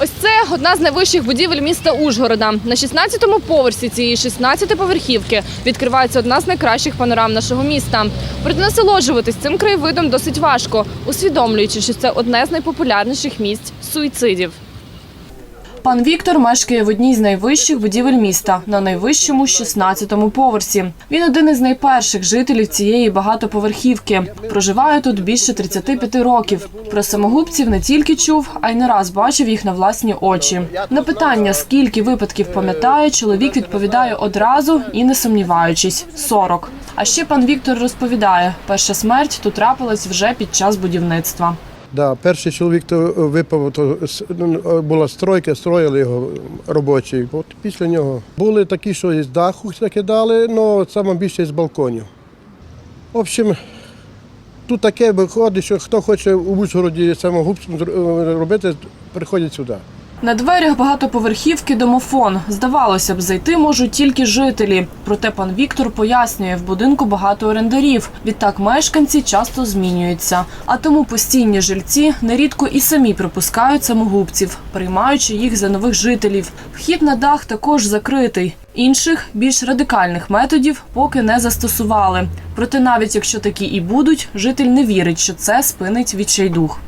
Ось це одна з найвищих будівель міста Ужгорода. На 16-му поверсі цієї 16-поверхівки відкривається одна з найкращих панорам нашого міста. Проте насолоджуватись цим краєвидом досить важко, усвідомлюючи, що це одне з найпопулярніших місць суїцидів. Пан Віктор мешкає в одній з найвищих будівель міста на найвищому 16-му поверсі. Він один із найперших жителів цієї багатоповерхівки. Проживає тут більше 35 років. Про самогубців не тільки чув, а й не раз бачив їх на власні очі. На питання, скільки випадків пам'ятає, чоловік відповідає одразу і не сумніваючись 40. А ще пан Віктор розповідає, перша смерть тут трапилась вже під час будівництва. Да, перший чоловік то випав, то ну, була стройка, строїли його робочі. От після нього були такі, що із даху закидали, але саме більше з балконів. В общем, тут таке виходить, що хто хоче у Ужгороді самогубством робити, приходять сюди. На дверях багатоповерхівки домофон. Здавалося б, зайти можуть тільки жителі. Проте пан Віктор пояснює, в будинку багато орендарів. Відтак мешканці часто змінюються. А тому постійні жильці нерідко і самі припускають самогубців, приймаючи їх за нових жителів. Вхід на дах також закритий. Інших більш радикальних методів поки не застосували. Проте, навіть якщо такі і будуть, житель не вірить, що це спинить відчайдух.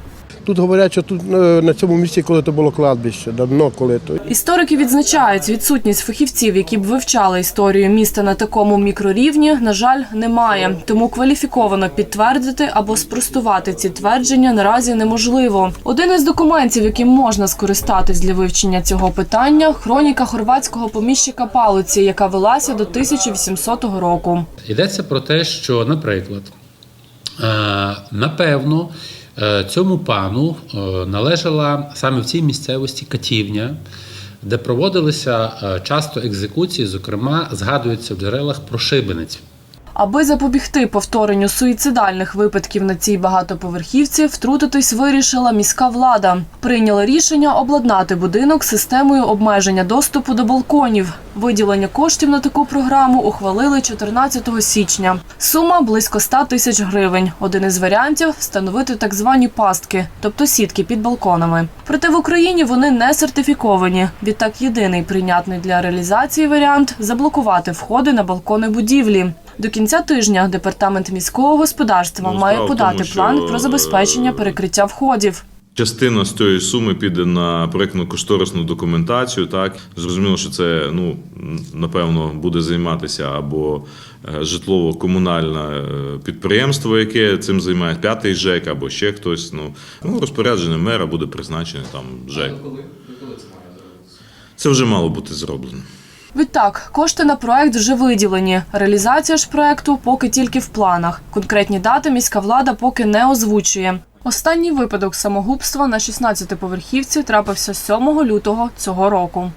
Тут говорять, що тут е, на цьому місці, коли то було кладбище, давно коли то. Історики відзначають, відсутність фахівців, які б вивчали історію міста на такому мікрорівні, на жаль, немає. Тому кваліфіковано підтвердити або спростувати ці твердження наразі неможливо. Один із документів, яким можна скористатись для вивчення цього питання, хроніка хорватського поміщика Палуці, яка велася до 1800 року. Йдеться про те, що, наприклад, е, напевно, цьому пану е, належала саме в цій місцевості катівня, де проводилися е, часто екзекуції, зокрема, згадується в джерелах про шибениць. Аби запобігти повторенню суїцидальних випадків на цій багатоповерхівці, втрутитись вирішила міська влада. Прийняла рішення обладнати будинок системою обмеження доступу до балконів. Виділення коштів на таку програму ухвалили 14 січня. Сума близько 100 тисяч гривень. Один із варіантів встановити так звані пастки, тобто сітки під балконами. Проте в Україні вони не сертифіковані. Відтак, єдиний прийнятний для реалізації варіант заблокувати входи на балкони будівлі. До кінця тижня департамент міського господарства Ну, має подати тому, що, план про забезпечення е, перекриття входів. Частина з цієї суми піде на проєктну кошторисну документацію. Так зрозуміло, що це ну напевно буде займатися або е, житлово-комунальне е, підприємство, яке цим займає п'ятий ЖЕК, або ще хтось. Ну, ну розпорядження мера буде призначений там ЖЕК. Це вже мало бути зроблено. Відтак, кошти на проект вже виділені. Реалізація ж проекту поки тільки в планах. Конкретні дати міська влада поки не озвучує. Останній випадок самогубства на 16-поверхівці трапився 7 лютого цього року.